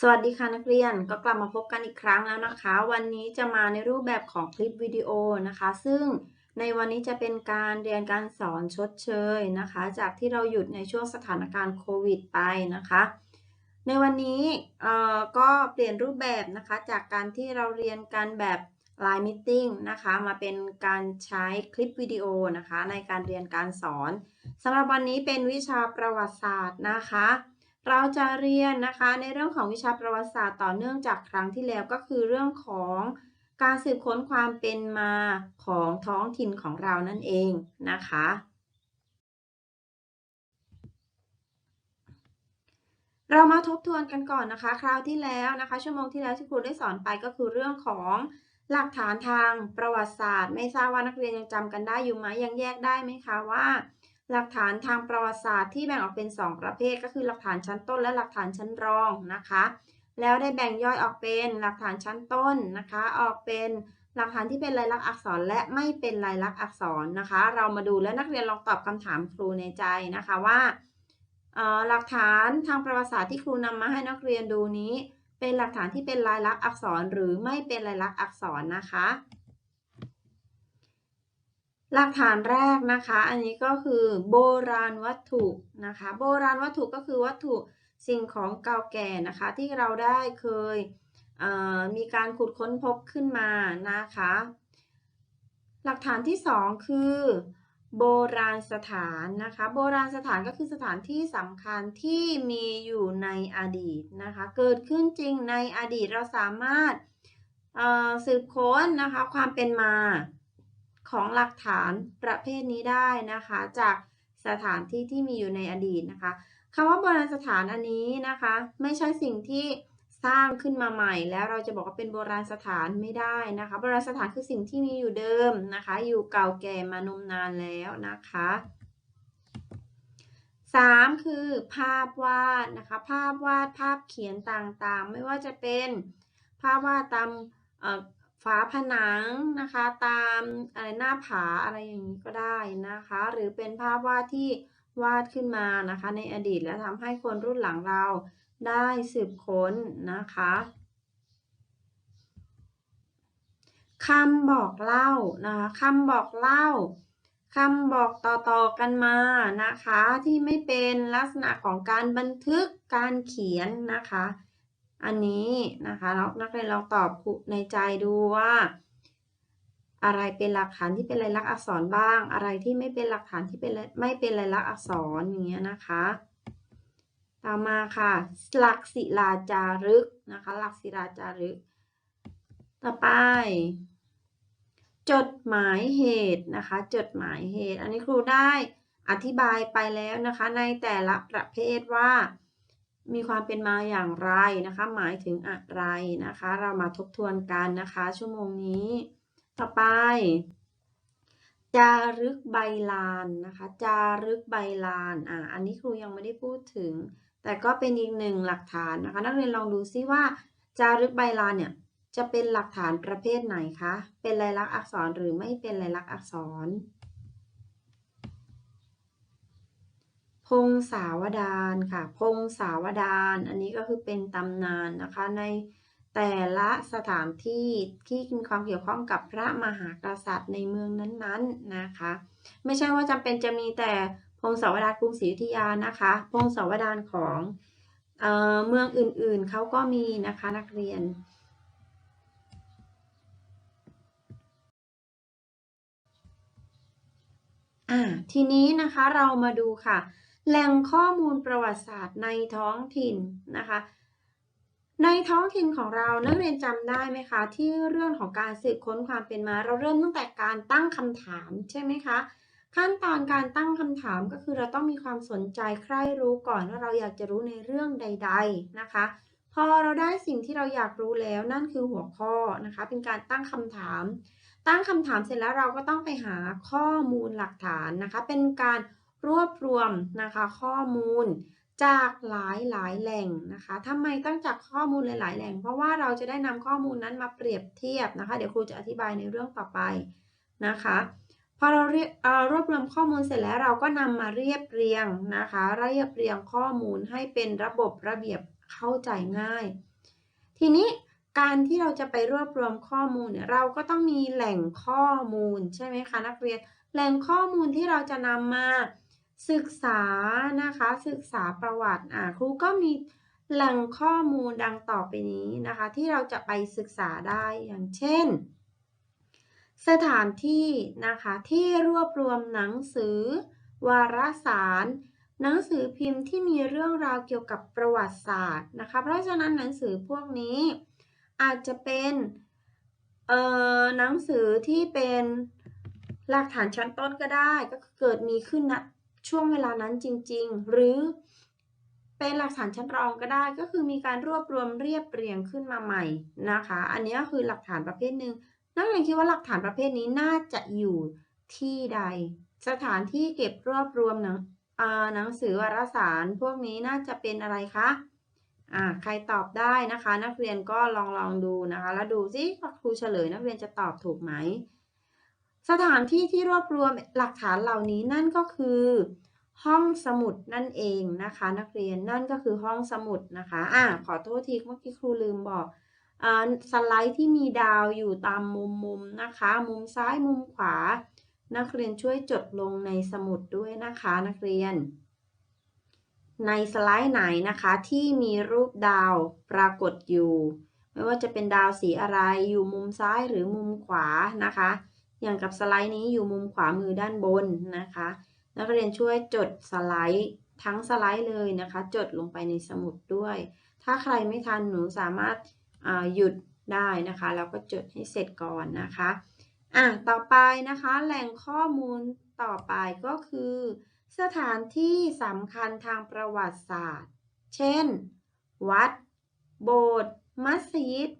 สวัสดีค่ะนักเรียนก็กลับมาพบกันอีกครั้งแล้วนะคะ วันนี้จะมาในรูปแบบของคลิปวิดีโอนะคะ ซึ่งในวันนี้จะเป็นการเรียนการสอนชดเชยนะคะ จากที่เราหยุดในช่วงสถานการณ์โควิดไปนะคะ ในวันนี้เอ่อก็เปลี่ยนรูปแบบนะคะ จากการที่เราเรียนกันแบบ Line Meeting นะคะ มาเป็นการใช้คลิปวิดีโอนะคะ ในการเรียนการสอนสำหรับวันนี้เป็นวิชาประวัติศาสตร์นะคะ เราจะเรียนนะคะในเรื่องของวิชาประวัติศาสตร์ต่อเนื่องจากครั้งที่แล้วก็คือเรื่องของการสืบค้นความเป็นมาของท้องถิ่นของเรานั่นเองนะคะ เรามาทบทวนกันก่อนนะคะ คราวที่แล้วนะคะ ชั่วโมงที่แล้วที่ครูได้สอนไปก็คือเรื่องของหลักฐานทางประวัติศาสตร์ ไม่ทราบว่านักเรียนยังจำกันได้อยู่ไหมยังแยกได้ไหมคะว่า หลักฐานทางประวัติศาสตร์ที่แบ่งออกเป็น 2 ประเภท ก็คือหลักฐานชั้นต้นและหลักฐานชั้นรองนะคะ แล้วได้แบ่งย่อยออกเป็นหลักฐานชั้นต้นนะคะ ออกเป็นหลักฐานที่เป็นลายลักษณ์อักษรและไม่เป็นลายลักษณ์อักษรนะคะ เรามาดูและนักเรียนลองตอบคำถามครูในใจนะคะว่าหลักฐานทางประวัติศาสตร์ที่ครูนำมาให้นักเรียนดูนี้ เป็นหลักฐานที่เป็นลายลักษณ์อักษรหรือไม่เป็นลายลักษณ์อักษรนะคะ หลักฐานแรกนะคะ อันนี้ก็คือโบราณวัตถุนะคะ โบราณวัตถุก็คือวัตถุสิ่งของเก่าแก่นะคะ ที่เราได้เคยมีการขุดค้นพบขึ้นมานะคะ หลักฐานที่สองคือ โบราณสถานนะคะ โบราณสถานก็คือสถานที่สำคัญที่มีอยู่ในอดีตนะคะ เกิดขึ้นจริงในอดีตเราสามารถสืบค้นนะคะความเป็นมา ของหลักฐานประเภทนี้ได้นะคะ จากสถานที่ที่มีอยู่ในอดีตนะคะคำว่าโบราณสถานอันนี้นะคะ ไม่ใช่สิ่งที่สร้างขึ้นมาใหม่ แล้วเราจะบอกว่าเป็นโบราณสถานไม่ได้นะคะ โบราณสถานคือสิ่งที่มีอยู่เดิมนะคะ อยู่เก่าแก่มานมนานแล้วนะคะสามคือภาพวาดนะคะ ภาพวาดภาพเขียนต่างๆ ไม่ว่าจะเป็นภาพวาดตาม ฝาผนังนะคะ ตามอะไรหน้าผาอะไรอย่างนี้ก็ได้นะคะ หรือเป็นภาพวาดที่วาดขึ้นมานะคะ ในอดีตแล้วทำให้คนรุ่นหลังเราได้สืบค้นนะคะคำบอกเล่านะคะคำบอกเล่าคำบอกต่อๆกันมานะคะ ที่ไม่เป็นลักษณะของการบันทึกการเขียนนะคะ อันนี้นะคะนักเรียนลองตอบในใจดูว่า อะไรเป็นหลักฐานที่เป็นลายลักษณ์อักษรบ้าง อะไรที่ไม่เป็นหลักฐานที่เป็นไม่เป็นลายลักษณ์อักษรอย่างเงี้ยนะคะ ต่อมาค่ะ หลักศิลาจารึกนะคะ หลักศิลาจารึก ต่อไป จดหมายเหตุนะคะ จดหมายเหตุ อันนี้ครูได้อธิบายไปแล้วนะคะในแต่ละประเภทว่า มีความเป็นมาอย่างไรนะคะ หมายถึงอะไรนะคะ เรามาทบทวนกันนะคะ ชั่วโมงนี้ ต่อไป จารึกใบลานนะคะ จารึกใบลานอ่าอันนี้ครูยังไม่ได้พูดถึง แต่ก็เป็นอีกหนึ่งหลักฐานนะคะ นักเรียนลองดูซิว่า จารึกใบลานเนี่ยจะเป็นหลักฐานประเภทไหนคะ เป็นลายลักษณ์อักษรหรือไม่เป็นลายลักษณ์อักษร พงศาวดารค่ะ พงศาวดารอันนี้ก็คือเป็นตำนานนะคะในแต่ละสถานที่ที่มีความเกี่ยวข้องกับพระมหากษัตริย์ในเมืองนั้นๆนะคะ ไม่ใช่ว่าจำเป็นจะมีแต่พงศาวดารกรุงศรีอยุธยานะคะ พงศาวดารของเออเมืองอื่นๆเขาก็มีนะคะนักเรียน อ่าทีนี้นะคะเรามาดูค่ะ แหล่งข้อมูลประวัติศาสตร์ในท้องถิ่นนะคะ ในท้องถิ่นของเรานักเรียนจำได้ไหมคะ ที่เรื่องของการสืบค้นความเป็นมา เราเริ่มตั้งแต่การตั้งคำถามใช่ไหมคะขั้นตอนการตั้งคำถามก็คือเราต้องมีความสนใจใคร่รู้ก่อนว่าเราอยากจะรู้ในเรื่องใด ๆนะคะ พอเราได้สิ่งที่เราอยากรู้แล้วนั่นคือหัวข้อนะคะ เป็นการตั้งคำถาม ตั้งคำถามเสร็จแล้วเราก็ต้องไปหาข้อมูลหลักฐานนะคะ เป็นการ รวบรวมนะคะข้อมูลจากหลายหลายแหล่งนะคะทำไมต้องจากข้อมูลหลาย ๆ แหล่ง เพราะว่าเราจะได้นำข้อมูลนั้นมาเปรียบเทียบนะคะ เดี๋ยวครูจะอธิบายในเรื่องต่อไปนะคะพอเราเรียรวบรวมข้อมูลเสร็จแล้วเราก็นำมาเรียบเรียงนะคะเรียบเรียงข้อมูลให้เป็นระบบระเบียบเข้าใจง่าย ทีนี้การที่เราจะไปรวบรวมข้อมูลเนี่ยเราก็ต้องมีแหล่งข้อมูลใช่ไหมคะนักเรียนแหล่งข้อมูลที่เราจะนำมา ศึกษานะคะศึกษาประวัติอ่าครูก็มีแหล่งข้อมูลดังต่อไปนี้นะคะ ที่เราจะไปศึกษาได้อย่างเช่น สถานที่นะคะที่รวบรวมหนังสือ วารสาร หนังสือพิมพ์ที่มีเรื่องราวเกี่ยวกับประวัติศาสตร์นะคะเพราะฉะนั้นหนังสือพวกนี้อาจจะเป็นเอ่อหนังสือที่เป็นหลักฐานชั้นต้นก็ได้ก็เกิดมีขึ้นณ ช่วงเวลานั้นจริง ๆ หรือเป็นหลักฐานชั้นรองก็ได้ก็คือมีการรวบรวมเรียบเรียงขึ้นมาใหม่นะคะ อันนี้ก็คือหลักฐานประเภทหนึ่งนักเรียนคิดว่าหลักฐานประเภทนี้น่าจะอยู่ที่ใด สถานที่เก็บรวบรวมหนังหนังสือวารสาร พวกนี้น่าจะเป็นอะไรคะอ่าใครตอบได้นะคะ นักเรียนก็ลองลองดูนะคะ แล้วดูซิครูเฉลยนักเรียนจะตอบถูกไหม สถานที่ที่รวบรวมหลักฐานเหล่านี้นั่นก็คือ ห้องสมุดนั่นเองนะคะ นักเรียนนั่นก็คือห้องสมุดนะคะอ่าขอโทษทีเมื่อกี้ครูลืมบอกอ่าสไลด์ที่มีดาวอยู่ตามมุมมุมนะคะ มุมซ้ายมุมขวา นักเรียนช่วยจดลงในสมุดด้วยนะคะ นักเรียน ในสไลด์ไหนนะคะที่มีรูปดาวปรากฏอยู่ ไม่ว่าจะเป็นดาวสีอะไรอยู่มุมซ้ายหรือมุมขวานะคะ อย่างกับสไลด์นี้อยู่มุมขวามือด้านบนนะคะ นักเรียนช่วยจดสไลด์ทั้งสไลด์เลยนะคะ จดลงไปในสมุดด้วย ถ้าใครไม่ทันหนูสามารถหยุดได้นะคะแล้วก็จดให้เสร็จก่อนนะคะอะต่อไปนะคะแหล่งข้อมูลต่อไปก็คือ สถานที่สำคัญทางประวัติศาสตร์ เช่น วัด โบสถ์มัสยิด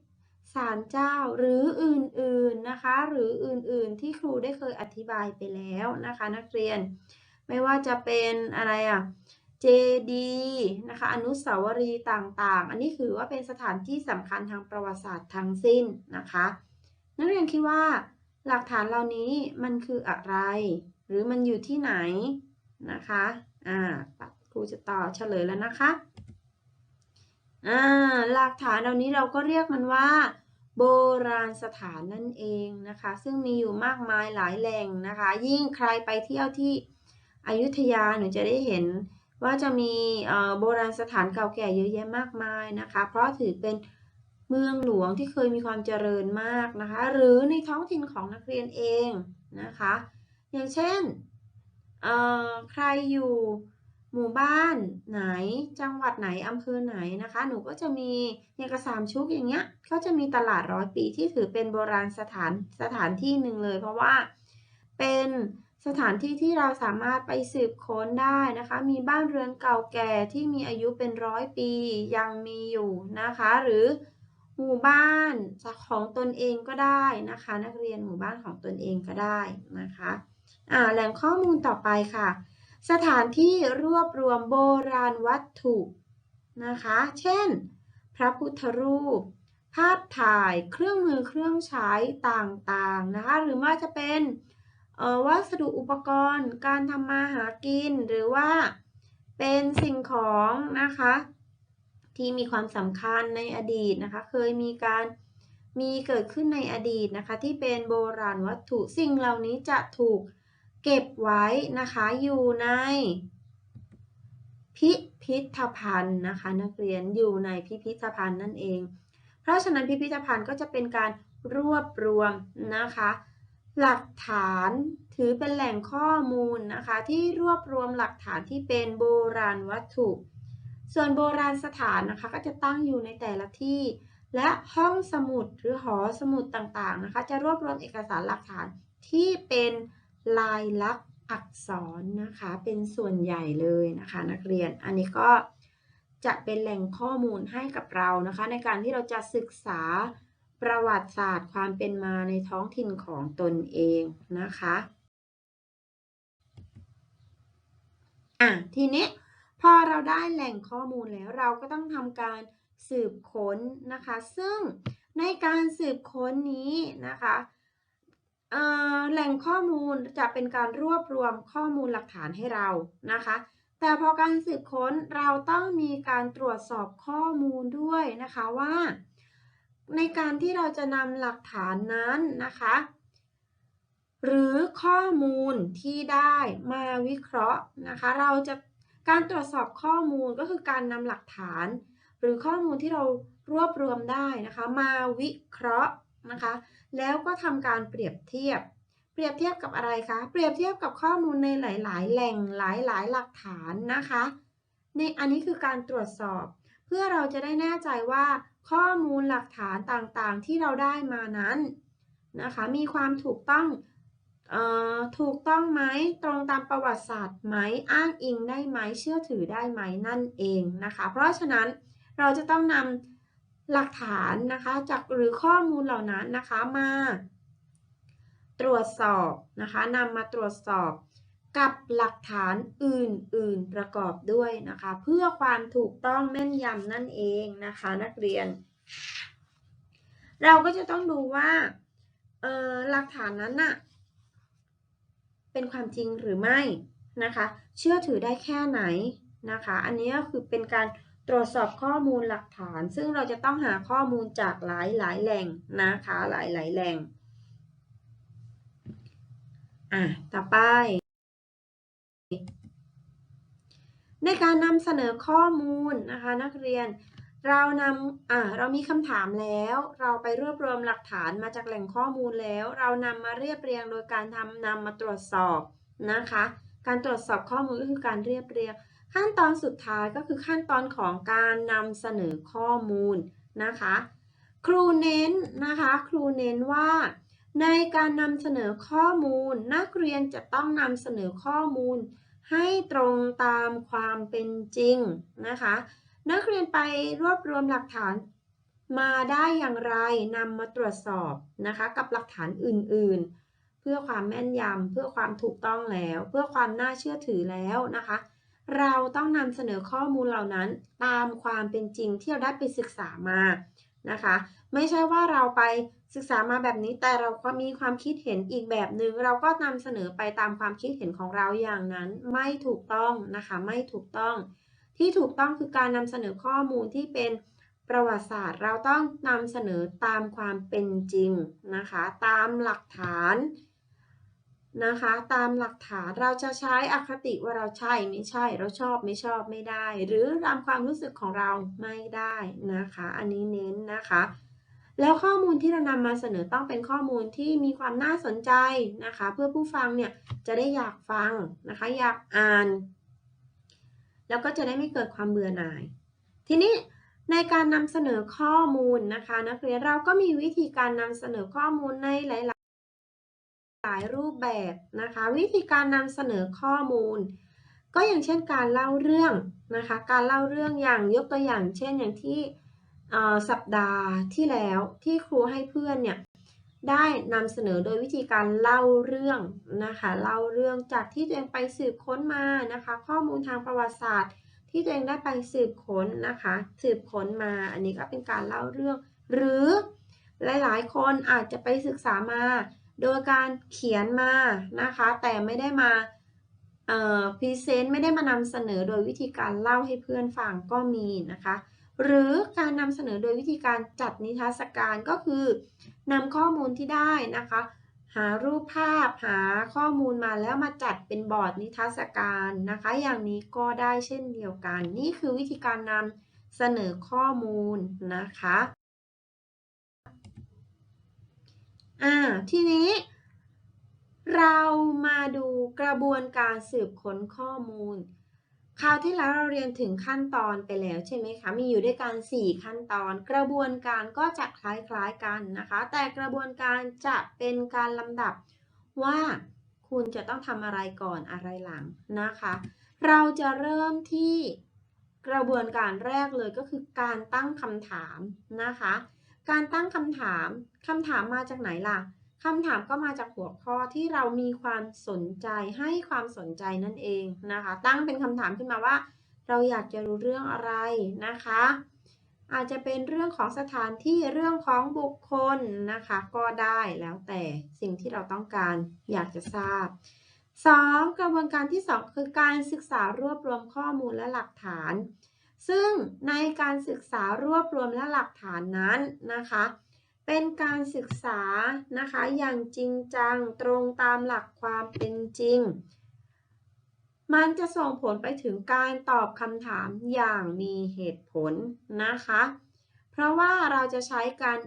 าลเจ้าหรืออื่นๆนะคะ หรืออื่นๆที่ครูได้เคยอธิบายไปแล้วนะคะ นักเรียน ไม่ว่าจะเป็นอะไรอะเจดีนะคะ อนุสาวรีย์ต่างๆ อันนี้คือว่าเป็นสถานที่สำคัญทางประวัติศาสตร์ทั้งสิ้นนะคะ นักเรียนคิดว่า หลักฐานเหล่านี้มันคืออะไร หรือมันอยู่ที่ไหนนะคะอ่าครูจะต่อเฉลยแล้วนะคะอ่าหลักฐานเหล่านี้เราก็เรียกมันว่า โบราณสถานนั่นเองนะคะ ซึ่งมีอยู่มากมายหลายแหล่งนะคะ ยิ่งใครไปเที่ยวที่อยุธยาหนูจะได้เห็นว่าจะมีโบราณสถานเก่าแก่เยอะแยะมากมายนะคะ เพราะถือเป็นเมืองหลวงที่เคยมีความเจริญมากนะคะ หรือในท้องถิ่นของนักเรียนเองนะคะ อย่างเช่นใครอยู่ หมู่บ้านไหนจังหวัดไหนอำเภอไหนนะคะ หนูก็จะมีอย่างกระสามชุกอย่างเงี้ยก็จะมีตลาดร้อยปีที่ถือเป็นโบราณสถานสถานที่หนึ่งเลย เพราะว่าเป็นสถานที่ที่เราสามารถไปสืบค้นได้นะคะ มีบ้านเรือนเก่าแก่ที่มีอายุเป็นร้อยปียังมีอยู่นะคะ หรือหมู่บ้านของตนเองก็ได้นะคะ นักเรียนหมู่บ้านของตนเองก็ได้นะคะอ่าแหล่งข้อมูลต่อไปค่ะ สถานที่รวบรวมโบราณวัตถุนะคะ เช่น พระพุทธรูป ภาพถ่าย เครื่องมือเครื่องใช้ต่างๆนะคะ หรือว่าจะเป็นวัสดุอุปกรณ์ การทำมาหากิน หรือว่าเป็นสิ่งของนะคะ ที่มีความสำคัญในอดีตนะคะ เคยมีการมีเกิดขึ้นในอดีตนะคะ ที่เป็นโบราณวัตถุสิ่งเหล่านี้จะถูก เก็บไว้นะคะอยู่ในพิพิธภัณฑ์นะคะ นักเรียนอยู่ในพิพิธภัณฑ์นั่นเอง เพราะฉะนั้นพิพิธภัณฑ์ก็จะเป็นการรวบรวมนะคะ หลักฐานถือเป็นแหล่งข้อมูลนะคะ ที่รวบรวมหลักฐานที่เป็นโบราณวัตถุ ส่วนโบราณสถานนะคะ ก็จะตั้งอยู่ในแต่ละที่ และห้องสมุดหรือหอสมุดต่างๆนะคะ จะรวบรวมเอกสารหลักฐานที่เป็น ลายลักษณ์อักษรนะคะเป็นส่วนใหญ่เลยนะคะนักเรียนอันนี้ก็จะเป็นแหล่งข้อมูลให้กับเรานะคะ ในการที่เราจะศึกษาประวัติศาสตร์ความเป็นมาในท้องถิ่นของตนเองนะคะอะทีนี้พอเราได้แหล่งข้อมูลแล้วเราก็ต้องทำการสืบค้นนะคะ ซึ่งในการสืบค้นนี้นะคะ แหล่งข้อมูลจะเป็นการรวบรวมข้อมูลหลักฐานให้เรานะคะ แต่พอการสืบค้นเราต้องมีการตรวจสอบข้อมูลด้วยนะคะว่า ในการที่เราจะนำหลักฐานนั้นนะคะ หรือข้อมูลที่ได้มาวิเคราะห์นะคะ เราจะการตรวจสอบข้อมูลก็คือการนำหลักฐาน หรือข้อมูลที่เรารวบรวมได้นะคะ มาวิเคราะห์นะคะ แล้วก็ทำการเปรียบเทียบ เปรียบเทียบกับอะไรคะ เปรียบเทียบกับข้อมูลในหลาย ๆ แหล่งหลาย ๆ หลักฐานนะคะ ในอันนี้คือการตรวจสอบ เพื่อเราจะได้แน่ใจว่า ข้อมูลหลักฐานต่าง ๆ ที่เราได้มานั้นนะคะ มีความถูกต้องออถูกต้องไหมตรงตามประวัติศาสตร์ไหมอ้างอิงได้ไหมเชื่อถือได้ไหมนั่นเองนะคะ เพราะฉะนั้นเราจะต้องนำ หลักฐานนะคะจากหรือข้อมูลเหล่านั้นนะคะมา ตรวจสอบนะคะนำมาตรวจสอบกับหลักฐานอื่นๆประกอบด้วยนะคะ เพื่อความถูกต้องแม่นยำนั่นเองนะคะนักเรียน เราก็จะต้องดูว่าเออหลักฐานนั้นน่ะเป็นความจริงหรือไม่นะคะ เชื่อถือได้แค่ไหนนะคะ อันนี้ก็คือเป็นการ ตรวจสอบข้อมูลหลักฐาน ซึ่งเราจะต้องหาข้อมูลจากหลายหลายแหล่งนะคะหลายหลายแหล่งอะต่อไป ในการนำเสนอข้อมูลนะคะนักเรียนเรานำอ่าเรามีคำถามแล้ว เราไปรวบรวมหลักฐานมาจากแหล่งข้อมูลแล้ว เรานำมาเรียบเรียงโดยการทำนำมาตรวจสอบนะคะ การตรวจสอบข้อมูลก็คือการเรียบเรียง ขั้นตอนสุดท้ายก็คือขั้นตอนของการนำเสนอข้อมูลนะคะ ครูเน้นนะคะ ครูเน้นว่า ในการนำเสนอข้อมูล นักเรียนจะต้องนำเสนอข้อมูล ให้ตรงตามความเป็นจริงนะคะ นักเรียนไปรวบรวมหลักฐานมาได้อย่างไรนำมาตรวจสอบนะคะ กับหลักฐานอื่นๆ เพื่อความแม่นยำเพื่อความถูกต้องแล้ว เพื่อความน่าเชื่อถือแล้วนะคะ เราต้องนำเสนอข้อมูลเหล่านั้นตามความเป็นจริงที่เราได้ไปศึกษามานะคะ ไม่ใช่ว่าเราไปศึกษามาแบบนี้แต่เราก็มีความคิดเห็นอีกแบบหนึ่งเราก็นำเสนอไปตามความคิดเห็นของเราอย่างนั้นไม่ถูกต้องนะคะ ไม่ถูกต้อง ที่ถูกต้องคือการนำเสนอข้อมูลที่เป็นประวัติศาสตร์ เราต้องนำเสนอตามความเป็นจริงนะคะ ตามหลักฐาน นะคะ ตามหลักฐานเราจะใช้อคติว่าเราใช่ไม่ใช่ เราชอบไม่ชอบไม่ได้ หรือตามความรู้สึกของเราไม่ได้นะคะ อันนี้เน้นนะคะ แล้วข้อมูลที่เรานำมาเสนอต้องเป็นข้อมูลที่มีความน่าสนใจนะคะ เพื่อผู้ฟังเนี่ยจะได้อยากฟังนะคะ อยากอ่าน แล้วก็จะได้ไม่เกิดความเบื่อหน่าย ทีนี้ในการนำเสนอข้อมูลนะคะ นักเรียนเราก็มีวิธีการนำเสนอข้อมูลในหลาย ลายรูปแบบนะคะ วิธีการนำเสนอข้อมูล ก็อย่างเช่นการเล่าเรื่องนะคะ การเล่าเรื่องอย่างยกตัวอย่าง เช่นอย่างที่สัปดาห์ที่แล้วที่ครูให้เพื่อนเนี่ยได้นำเสนอโดยวิธีการเล่าเรื่องนะคะเล่าเรื่องจากที่ตัวเองไปสืบค้นมานะคะ ข้อมูลทางประวัติศาสตร์ ที่ตัวเองได้ไปสืบค้นนะคะ สืบค้นมา อันนี้ก็เป็นการเล่าเรื่อง หรือหลายๆ คนอาจจะไปศึกษามา โดยการเขียนมานะคะ แต่ไม่ได้มาพรีเซนต์ไม่ได้มานำเสนอโดยวิธีการเล่าให้เพื่อนฟังก็มีนะคะ หรือการนำเสนอโดยวิธีการจัดนิทรรศการก็คือนำข้อมูลที่ได้นะคะ หารูปภาพหาข้อมูลมาแล้วมาจัดเป็นบอร์ดนิทรรศการนะคะ อย่างนี้ก็ได้เช่นเดียวกัน นี่คือวิธีการนำเสนอข้อมูลนะคะ อ่า ทีนี้ เรามาดูกระบวนการสืบค้นข้อมูล คราวที่แล้วเราเรียนถึงขั้นตอนไปแล้วใช่ไหมคะ มีอยู่ด้วยกัน 4 ขั้นตอน กระบวนการก็จะคล้ายๆกันนะคะ แต่กระบวนการจะเป็นการลำดับว่าคุณจะต้องทำอะไรก่อนอะไรหลังนะคะ เราจะเริ่มที่กระบวนการแรกเลยก็คือการตั้งคำถามนะคะ การตั้งคำถามคำถามมาจากไหนล่ะคำถามก็มาจากหัวข้อที่เรามีความสนใจให้ความสนใจนั่นเองนะคะ ตั้งเป็นคำถามขึ้นมาว่า เราอยากจะรู้เรื่องอะไรนะคะ อาจจะเป็นเรื่องของสถานที่เรื่องของบุคคลนะคะ ก็ได้แล้วแต่สิ่งที่เราต้องการอยากจะทราบ 2. กระบวนการที่ 2 คือการศึกษารวบรวมข้อมูลและหลักฐาน ซึ่งในการศึกษารวบรวมและหลักฐานนั้นนะคะ เป็นการศึกษานะคะอย่างจริงจังตรงตามหลักความเป็นจริง มันจะส่งผลไปถึงการตอบคำถามอย่างมีเหตุผลนะคะ เพราะว่าเราจะใช้การ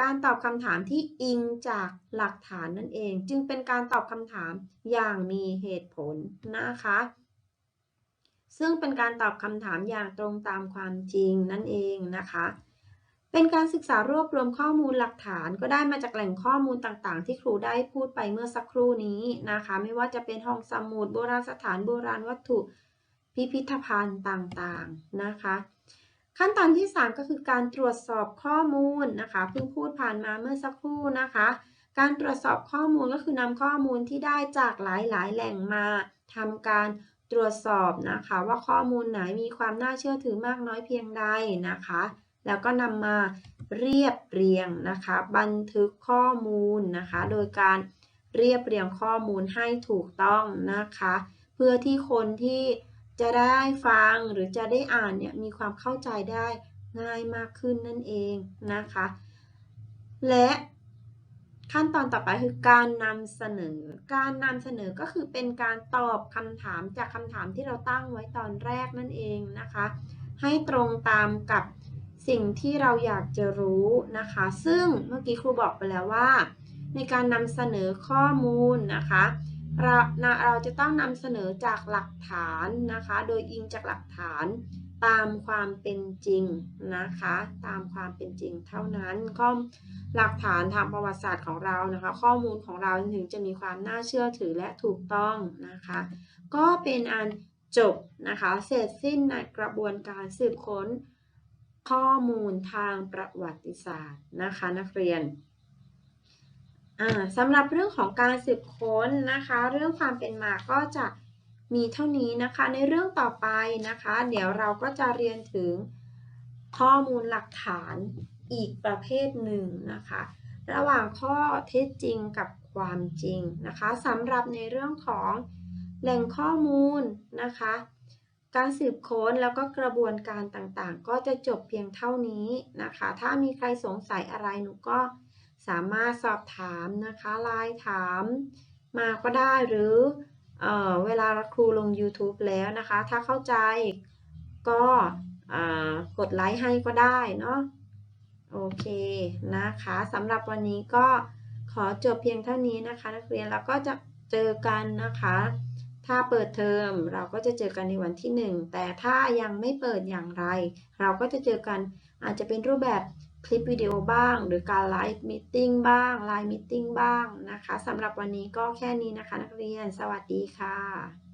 การตอบคำถามที่อิงจากหลักฐานนั่นเอง จึงเป็นการตอบคำถามอย่างมีเหตุผลนะคะ ซึ่งเป็นการตอบคำถามอย่างตรงตามความจริงนั่นเองนะคะ เป็นการศึกษารวบรวมข้อมูลหลักฐานก็ได้มาจากแหล่งข้อมูลต่างๆ ที่ครูได้พูดไปเมื่อสักครู่นี้นะคะ ไม่ว่าจะเป็นห้องสมุดโบราณสถานโบราณวัตถุพิพิธภัณฑ์ต่างๆนะคะ ขั้นตอนที่ 3 ก็คือการตรวจสอบข้อมูลนะคะเพิ่งพูดผ่านมาเมื่อสักครู่นะคะ การตรวจสอบข้อมูลก็คือนำข้อมูลที่ได้จากหลายๆ แหล่งมาทำการ ตรวจสอบนะคะว่าข้อมูลไหนมีความน่าเชื่อถือมากน้อยเพียงใดนะคะ แล้วก็นำมาเรียบเรียงนะคะ บันทึกข้อมูลนะคะ โดยการเรียบเรียงข้อมูลให้ถูกต้องนะคะ เพื่อที่คนที่จะได้ฟังหรือจะได้อ่านเนี่ยมีความเข้าใจได้ง่ายมากขึ้นนั่นเองนะคะ และ ขั้นตอนต่อไปคือการนำเสนอ การนำเสนอก็คือเป็นการตอบคำถามจากคำถามที่เราตั้งไว้ตอนแรกนั่นเองนะคะ ให้ตรงตามกับสิ่งที่เราอยากจะรู้นะคะ ซึ่งเมื่อกี้ครูบอกไปแล้วว่า ในการนำเสนอข้อมูลนะคะเราเราจะต้องนำเสนอจากหลักฐานนะคะ โดยอิงจากหลักฐาน ตามความเป็นจริงนะคะ ตามความเป็นจริงเท่านั้นข้อหลักฐานทางประวัติศาสตร์ของเรานะคะ ข้อมูลของเราถึงจะมีความน่าเชื่อถือและถูกต้องนะคะ ก็เป็นอันจบนะคะ เสร็จสิ้นในกระบวนการสืบค้นข้อมูลทางประวัติศาสตร์นะคะนักเรียนสำหรับเรื่องของการสืบค้นนะคะ เรื่องความเป็นมาก็จะ มีเท่านี้นะคะในเรื่องต่อไปนะคะ เดี๋ยวเราก็จะเรียนถึงข้อมูลหลักฐานอีกประเภทหนึ่งนะคะ ระหว่างข้อเท็จจริงกับความจริงนะคะสำหรับในเรื่องของแหล่งข้อมูลนะคะ การสืบค้นแล้วก็กระบวนการต่างๆ ก็จะจบเพียงเท่านี้นะคะ ถ้ามีใครสงสัยอะไรหนูก็สามารถสอบถามนะคะไลน์ถามมาก็ได้หรือ เออเวลาครูลง YouTube แล้วนะคะ ถ้าเข้าใจก็กดไลค์ให้ก็ได้เนาะโอเคนะคะสำหรับวันนี้ก็ขอจบเพียงเท่านี้นะคะ นักเรียนเราก็จะเจอกันนะคะ ถ้าเปิดเทอมเราก็จะเจอกันในวันที่ 1 แต่ถ้ายังไม่เปิดอย่างไร เราก็จะเจอกันอาจจะเป็นรูปแบบ คลิปวิดีโอบ้าง หรือการไลฟ์มิ팅บ้างไลฟ์มิ팅บ้างนะคะสำหรับวันนี้ก็แค่นี้นะคะนักเรียนสวัสดีค่ะ